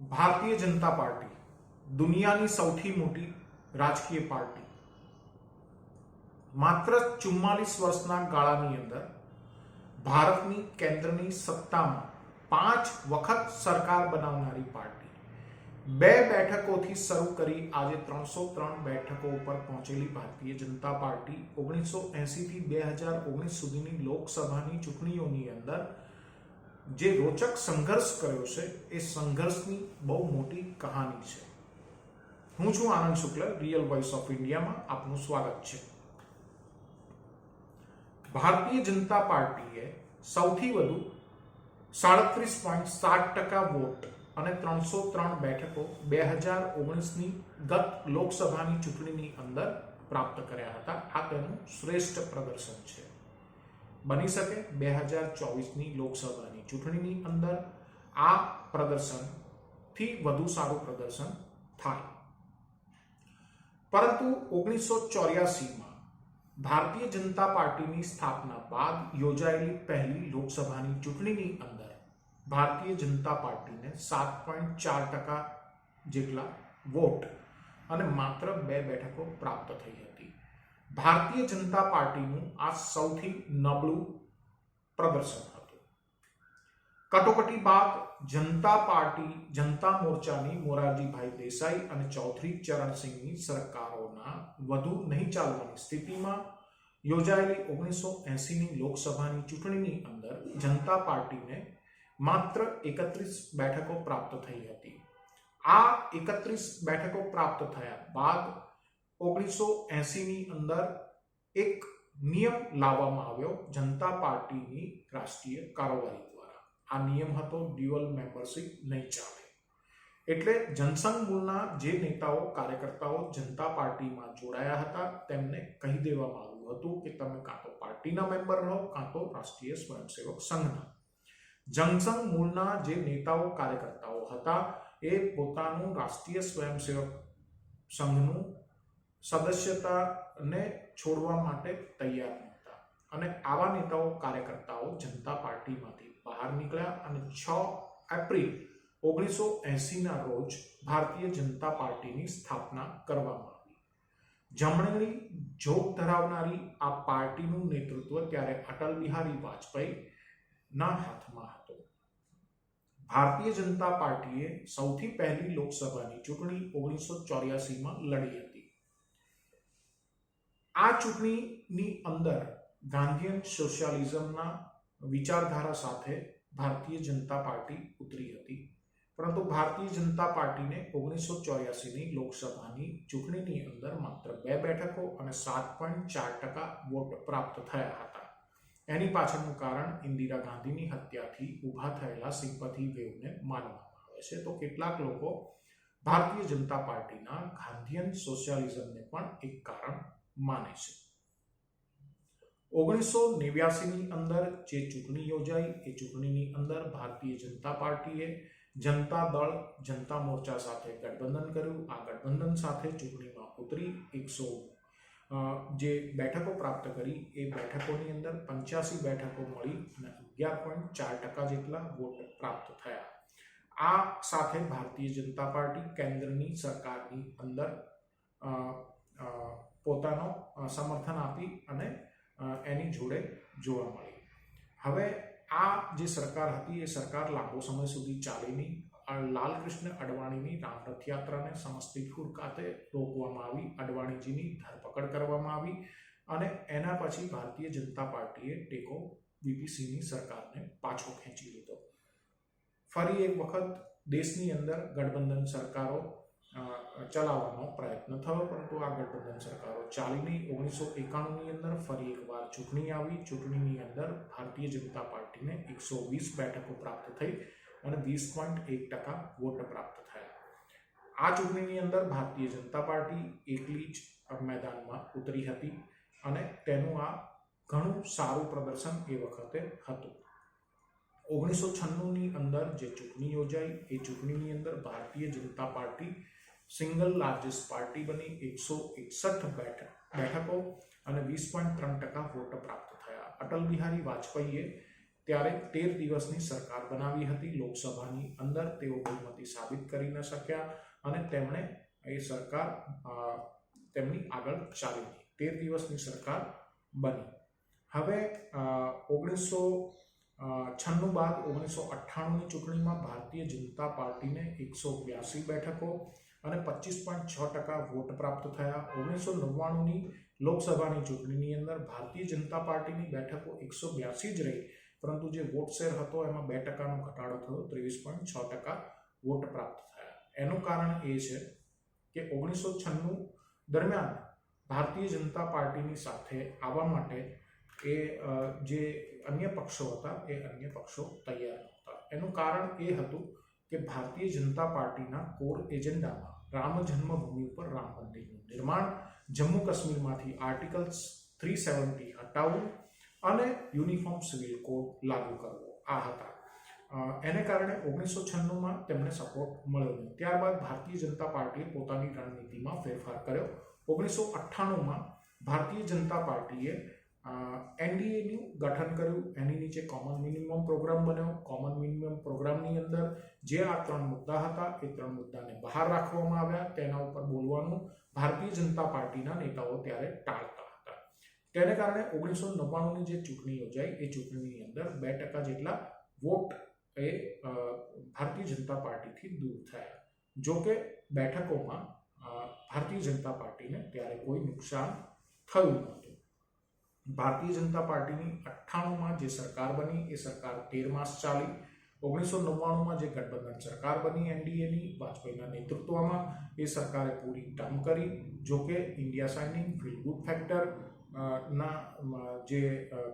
ભારતીય જનતા પાર્ટી દુનિયાની સૌથી મોટી રાજકીય પાર્ટી માત્ર ચુમ્માલીસ વર્ષના ગાળાની અંદર ભારતની કેન્દ્રની સત્તામાં પાંચ વખત સરકાર બનાવનારી પાર્ટી બે બેઠકોથી શરૂ કરી આજે ત્રણસો ત્રણ બેઠકો ઉપર પહોંચેલી ભારતીય જનતા પાર્ટી ઓગણીસો એંસીથી બે હજાર ઓગણીસ સુધીની લોકસભાની ચૂંટણીઓની અંદર જે રોચક સંઘર્ષ કર્યો છે, એ સંઘર્ષની બહુ મોટી કહાની છે. હું છું Anand Shukla real voice of ઇન્ડિયામાં આપનું સ્વાગત છે. ભારતીય જનતા પાર્ટીએ સૌથી વધુ સાડત્રીસ પોઈન્ટ સાત ટકા વોટ અને ત્રણસો ત્રણ બેઠકો બે હજાર ઓગણીસની ગત લોકસભાની ચૂંટણીની અંદર પ્રાપ્ત કર્યા હતા. આ તેનું શ્રેષ્ઠ પ્રદર્શન છે. બની શકે બે હજાર ચોવીસની લોકસભાની ચૂંટણીની અંદર આ પ્રદર્શનથી વધુ સારું પ્રદર્શન થાય. પરંતુ ઓગણીસો ચોર્યાસીમાં ભારતીય જનતા પાર્ટીની સ્થાપના બાદ યોજાયેલી પહેલી લોકસભાની ચૂંટણીની અંદર ભારતીય જનતા પાર્ટીને સાત પોઈન્ટ ચાર ટકા જેટલા વોટ અને માત્ર બે બેઠકો પ્રાપ્ત થઈ હતી. ભારતીય જનતા પાર્ટીનું આ સૌથી નબળું પ્રદર્શન હતું. કટોકટી બાદ જનતા પાર્ટી, જનતા મોરચાની મોરારજીભાઈ દેસાઈ અને ચૌધરી ચરણસિંહની સરકારોના વધુ નહીં ચાલવાની સ્થિતિમાં યોજાયેલી ઓગણીસો એંસીની લોકસભાની ચૂંટણીની અંદર જનતા પાર્ટીને માત્ર એકત્રીસ બેઠકો પ્રાપ્ત થઈ હતી. આ એકત્રીસ બેઠકો પ્રાપ્ત થયા બાદ ઓગણીસો એંસીની અંદર એક નિયમ લાવવામાં આવ્યો જનતા પાર્ટીની રાષ્ટ્રીય કારોબારી દ્વારા. આ નિયમ હતો ડ્યુઅલ મેમ્બરશિપ નહીં ચાલે. એટલે જનસંઘ મૂળના જે નેતાઓ, કાર્યકર્તાઓ જનતા પાર્ટીમાં જોડાયા હતા, તેમને કહી દેવામાં આવ્યું હતું કે તમે કાં તો પાર્ટીના મેમ્બર રહો, કાં તો રાષ્ટ્રીય સ્વયંસેવક સંઘના. જનસંઘ મૂળના જે નેતાઓ, કાર્યકર્તાઓ હતા, એ પોતાનું રાષ્ટ્રીય સ્વયંસેવક સંઘનું સદસ્યતાને છોડવા માટે તૈયાર નહોતા. અને આવા નેતાઓ કાર્યકર્તાઓ જનતા પાર્ટીમાંથી બહાર નીકળ્યા અને છ એપ્રિલ ઓગણીસો એંસીના રોજ ભારતીય જનતા પાર્ટીની સ્થાપના કરવામાં આવી. જમણેલી જોગ ધરાવનારી આ પાર્ટીનું નેતૃત્વ ત્યારે અટલ બિહારી વાજપેયી હાથમાં હતો. ભારતીય જનતા પાર્ટીએ સૌથી પહેલી લોકસભાની ચૂંટણી ઓગણીસો ચોર્યાસીમાં લડી હતી. આ ચૂંટણીની અંદર ગાંધીયન સોશિયાલિઝમના વિચારધારા સાથે ભારતીય જનતા પાર્ટી ઉતરી હતી. પરંતુ ભારતીય જનતા પાર્ટીને ઓગણીસો ચોર્યાસીની લોકસભાની ચૂંટણીની અંદર માત્ર બે બેઠકો અને સાત પોઈન્ટ ચાર ટકા વોટ પ્રાપ્ત થયા હતા. એની પાછળનું કારણ ઇન્દિરા ગાંધીની હત્યાથી ઊભા થયેલા સિમ્પથી વેવને માનવામાં આવે છે. તો કેટલાક લોકો ભારતીય જનતા પાર્ટીના ગાંધીયન સોશિયાલિઝમને પણ એક કારણ માને છે. ઓગણીસો નેવ્યાસીની અંદર જે ચૂંટણી યોજાઈ, એ ચૂંટણીની અંદર ભારતીય જનતા પાર્ટીએ જનતા દળ, જનતા મોરચા સાથે ગઠબંધન કર્યું. આ ગઠબંધન સાથે ચૂંટણીમાં ઉતરી એકસો જે બેઠકો પ્રાપ્ત કરી, એ બેઠકોની અંદર પંચ્યાસી બેઠકો મળી અને અગિયાર પોઈન્ટ ચાર ટકા જેટલા વોટ પ્રાપ્ત થયા. આ સાથે ભારતીય જનતા પાર્ટી કેન્દ્રની સરકારની અંદર પોતાનો સમર્થન આપી અને એની જોડે જોવા મળી. હવે આ જે સરકાર હતી એ સરકાર લાંબો સમય સુધી ચાલી નહીં. લાલકૃષ્ણ અડવાણીની રામ રથયાત્રાને સમસ્તીપુર ખાતે રોકવામાં આવી, અડવાણીજીની ધરપકડ કરવામાં આવી અને એના પછી ભારતીય જનતા પાર્ટીએ ટેકો બીપીસીની સરકારને પાછો ખેંચી લીધો. ફરી એક વખત દેશની અંદર ગઠબંધન સરકારો ચલાવવાનો પ્રયત્ન થયો, પરંતુ આ ગઠબંધન સરકારો ચાલી નહીં ઓગણીસો એકાણુંની અંદર ફરી એકવાર ચૂંટણી આવી. ચૂંટણીની અંદર ભારતીય જનતા પાર્ટીને એકસો વીસ બેઠકો પ્રાપ્ત થઈ અને વીસ પોઈન્ટ એક ટકા વોટ પ્રાપ્ત થયા. આ ચૂંટણીની અંદર ભારતીય જનતા પાર્ટી એકલી જ મેદાનમાં ઉતરી હતી અને તેનું આ ઘણું સારું પ્રદર્શન એ વખતે હતું. ઓગણીસો છન્નુંની અંદર જે ચૂંટણી યોજાઈ, એ ચૂંટણીની અંદર Bharatiya Janata party single largest party બની એકસો એકસઠ બેઠકો અને વીસ પોઈન્ટ ત્રણ ટકા વોટ પ્રાપ્ત થયા. અટલ બિહારી વાજપેયીએ ત્યારે તેર દિવસની સરકાર બનાવી હતી. લોકસભાની અંદર તેઓ બહુમતી સાબિત કરી ન શક્યા અને તેમણે એ સરકાર તેમની આગળ ચાલી હતી તેર દિવસની સરકાર બની. હવે ઓગણીસો છન્નું બાદ ઓગણીસો અઠ્ઠાણુંની ચૂંટણીમાં ભારતીય જનતા પાર્ટીને એકસો બ્યાસી બેઠકો અને પચીસ પોઈન્ટ છ ટકા વોટ પ્રાપ્ત થયા. ઓગણીસો નવ્વાણુંની લોકસભાની ચૂંટણીની અંદર ભારતીય જનતા પાર્ટીની બેઠકો એકસો બ્યાસી જ રહી. પરંતુ જે વોટ શેર હતો એમાં બે ટકાનો ઘટાડો થયો, ત્રેવીસ પોઈન્ટ છ ટકા વોટ પ્રાપ્ત થયા. એનું કારણ એ છે કે ઓગણીસો છન્નું દરમિયાન ભારતીય જનતા પાર્ટીની સાથે આવવા માટે એ જે અન્ય પક્ષો હતા, એ અન્ય પક્ષો તૈયાર નહોતા. એનું કારણ એ હતું કે ભારતીય જનતા પાર્ટીના કોર એજન્ડામાં રામ જન્મભૂમિ ઉપર રામ મંદિરનું નિર્માણ. જમ્મુ કાશ્મીરમાંથી આર્ટિકલ્સ થ્રી સેવન્ટી હટાવવું અને યુનિફોર્મ સિવિલ કોડ લાગુ કરવો. આ હતા. એને કારણે ઓગણીસો છન્નુંમાં તેમને સપોર્ટ મળ્યો નહીં. ત્યારબાદ ભારતીય જનતા પાર્ટીએ પોતાની રણનીતિમાં ફેરફાર કર્યો. ઓગણીસો અઠ્ઠાણુંમાં ભારતીય જનતા પાર્ટીએ એનડીએનું ગઠન કર્યું, એની નીચે કોમન મિનિમમ પ્રોગ્રામ બન્યો. કોમન મિનિમમ પ્રોગ્રામની અંદર જે આ ત્રણ મુદ્દા હતા, એ ત્રણ મુદ્દાને બહાર રાખવામાં આવ્યા. તેના ઉપર બોલવાનું ભારતીય જનતા પાર્ટીના નેતાઓ ત્યારે ટાળતા હતા. તેને કારણે ઓગણીસો નવ્વાણુંની જે ચૂંટણી યોજાઈ, એ ચૂંટણીની અંદર બે ટકા જેટલા વોટ એ ભારતીય જનતા પાર્ટીથી દૂર થયા. જોકે બેઠકોમાં ભારતીય જનતા પાર્ટીને ત્યારે કોઈ નુકસાન થયું નહોતું. ભારતીય જનતા પાર્ટીની અઠ્ઠાણુંમાં જે સરકાર બની, એ સરકાર તેર માસ ચાલી. ઓગણીસો નવ્વાણુંમાં જે ગઠબંધન સરકાર બની એનડીએની, વાજપેયીના નેતૃત્વમાં એ સરકારે પૂરી ટર્મ કરી. જો કે India shining feel good factor ના જે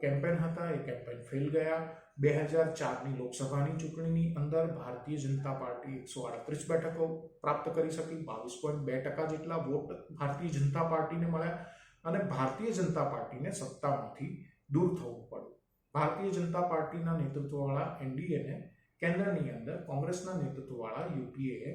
કેમ્પેન હતા, એ કેમ્પેન ફેલ ગયા. બે હજાર ચારની લોકસભાની ચૂંટણીની અંદર ભારતીય જનતા પાર્ટી એકસો આડત્રીસ બેઠકો પ્રાપ્ત કરી શકી. બાવીસ પોઈન્ટ બે ટકા જેટલા વોટ ભારતીય જનતા પાર્ટીને મળ્યા. અને ભારતીય જનતા પાર્ટીને સત્તામાંથી દૂર થવું પડ્યું. ભારતીય જનતા પાર્ટીના નેતૃત્વવાળા એનડીએને કેન્દ્રની અંદર કોંગ્રેસના નેતૃત્વવાળા યુપીએએ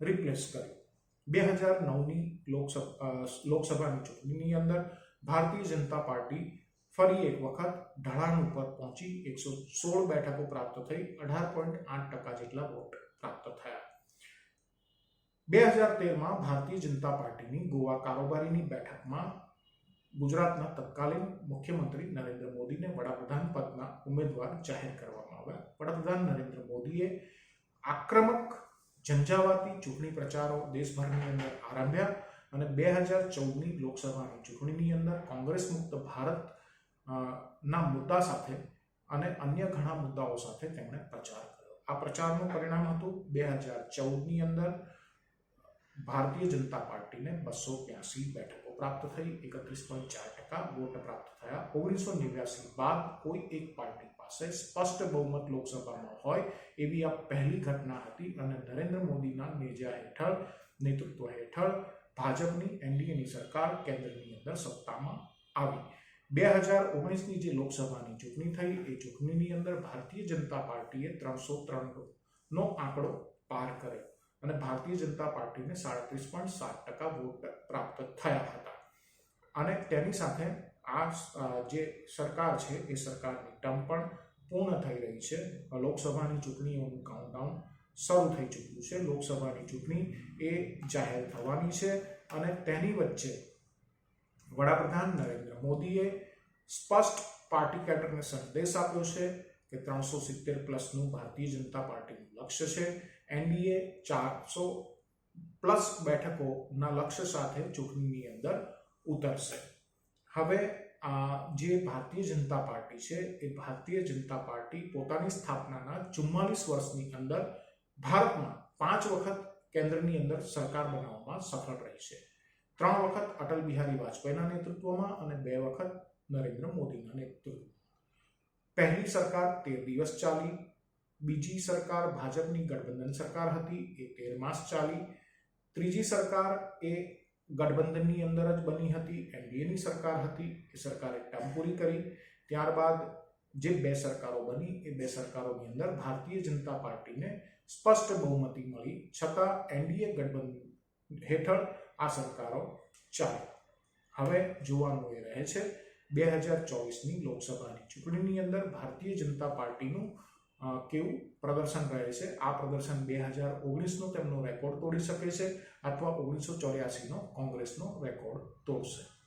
રિપ્લેસ કર્યું. બે હજાર નવની લોકસભા લોકસભાની ચૂંટણીની અંદર ભારતીય જનતા પાર્ટી ફરી એક વખત ઢળાણ ઉપર પહોંચી એકસો સોળ બેઠકો પ્રાપ્ત થઈ, અઢાર પોઈન્ટ આઠ ટકા જેટલા વોટ પ્રાપ્ત થયા. બે હજાર તેરમાં ભારતીય જનતા પાર્ટીની ગોવા કારોબારીની બેઠકમાં ગુજરાતના તત્કાલીન મુખ્યમંત્રી નરેન્દ્ર મોદીને વડાપ્રધાન પદના ઉમેદવાર જાહેર કરવામાં આવ્યા. વડાપ્રધાન નરેન્દ્ર મોદીએ આક્રમક ઝંઝાવાતી ચૂંટણી પ્રચારો દેશભરની અંદર આરંભ્યા અને બે હજાર ચૌદની લોકસભાની ચૂંટણીની અંદર કોંગ્રેસ મુક્ત ભારત ના મુદ્દા સાથે અને અન્ય ઘણા મુદ્દાઓ સાથે તેમણે પ્રચાર કર્યો. આ પ્રચારનું પરિણામ હતું બે હજાર ચૌદની અંદર ભારતીય જનતા પાર્ટીને બસો બ્યાસી બેઠકો પ્રાપ્ત થઈ એકત્રીસ પોઈન્ટ ચાર ટકા વોટ પ્રાપ્ત થયા ઓગણીસો નેવ્યાસી બાદ કોઈ એક પાર્ટી પાસે સ્પષ્ટ બહુમત લોકસભામાં હોય એવી આ પહેલી ઘટના હતી અને નરેન્દ્ર મોદીના નેજા હેઠળ, નેતૃત્વ હેઠળ ભાજપની એનડીએની સરકાર કેન્દ્રની અંદર સત્તામાં આવી. બે હજાર ઓગણીસની જે લોકસભાની ચૂંટણી થઈ, એ ચૂંટણીની અંદર ભારતીય જનતા પાર્ટીએ ત્રણસો ત્રણનો આંકડો પાર કર્યો અને ભારતીય જનતા પાર્ટીને સાડત્રીસ પોઈન્ટ સાત ટકા વોટ પ્રાપ્ત થયા હતા. અને તેની સાથે આ જે સરકાર છે, એ સરકારની ટર્મ પણ પૂર્ણ થઈ રહી છે. લોકસભાની ચૂંટણીઓનું કાઉન્ટડાઉન શરૂ થઈ ચૂક્યું છે. લોકસભાની ચૂંટણી એ જાહેર થવાની છે અને તેની વચ્ચે વડાપ્રધાન નરેન્દ્ર મોદીએ સ્પષ્ટ પાર્ટી કેડરને સંદેશ આપ્યો છે કે ત્રણસો સિત્તેર પ્લસનું ભારતીય જનતા પાર્ટીનું લક્ષ્ય છે. એનડીએ ચારસો પ્લસ બેઠકોના લક્ષ્ય સાથે ચૂંટણીની અંદર ઉતરશે. હવે આ જે ભારતીય જનતા પાર્ટી છે, એ ભારતીય જનતા પાર્ટી પોતાની સ્થાપનાના ચુમ્માલીસ વર્ષની અંદર ભારતમાં પાંચ વખત કેન્દ્રની અંદર સરકાર બનાવવામાં સફળ રહી છે. ત્રણ વખત અટલ બિહારી વાજપેયીના નેતૃત્વમાં અને બે વખત નરેન્દ્ર મોદીના નેતૃત્વમાં. પહેલી સરકાર તેર દિવસ ચાલી, બીજી સરકાર ભાજપની ગઠબંધન સરકાર હતી, એ તેર માસ ચાલી, ત્રીજી સરકાર એ ગઠબંધનની અંદર જ બની હતી, એનડીએની સરકાર હતી, એ સરકારે ટર્મ પૂરી કરી. ત્યારબાદ જે બે સરકારો બની, એ બે સરકારોની અંદર ભારતીય જનતા પાર્ટીને સ્પષ્ટ બહુમતી મળી. છતાં એનડીએ ગઠબંધન હેઠળ આ સરકારો ચાલી હવે જોવાનું એ રહે છે, બે હજાર ચોવીસની લોકસભાની ચૂંટણીની અંદર ભારતીય જનતા પાર્ટીનું કેવું પ્રદર્શન રહે છે? આ પ્રદર્શન બે હજાર ઓગણીસનો તેમનો રેકોર્ડ તોડી શકે છે અથવા ઓગણીસો ચોર્યાસીનો કોંગ્રેસનો રેકોર્ડ તોડશે.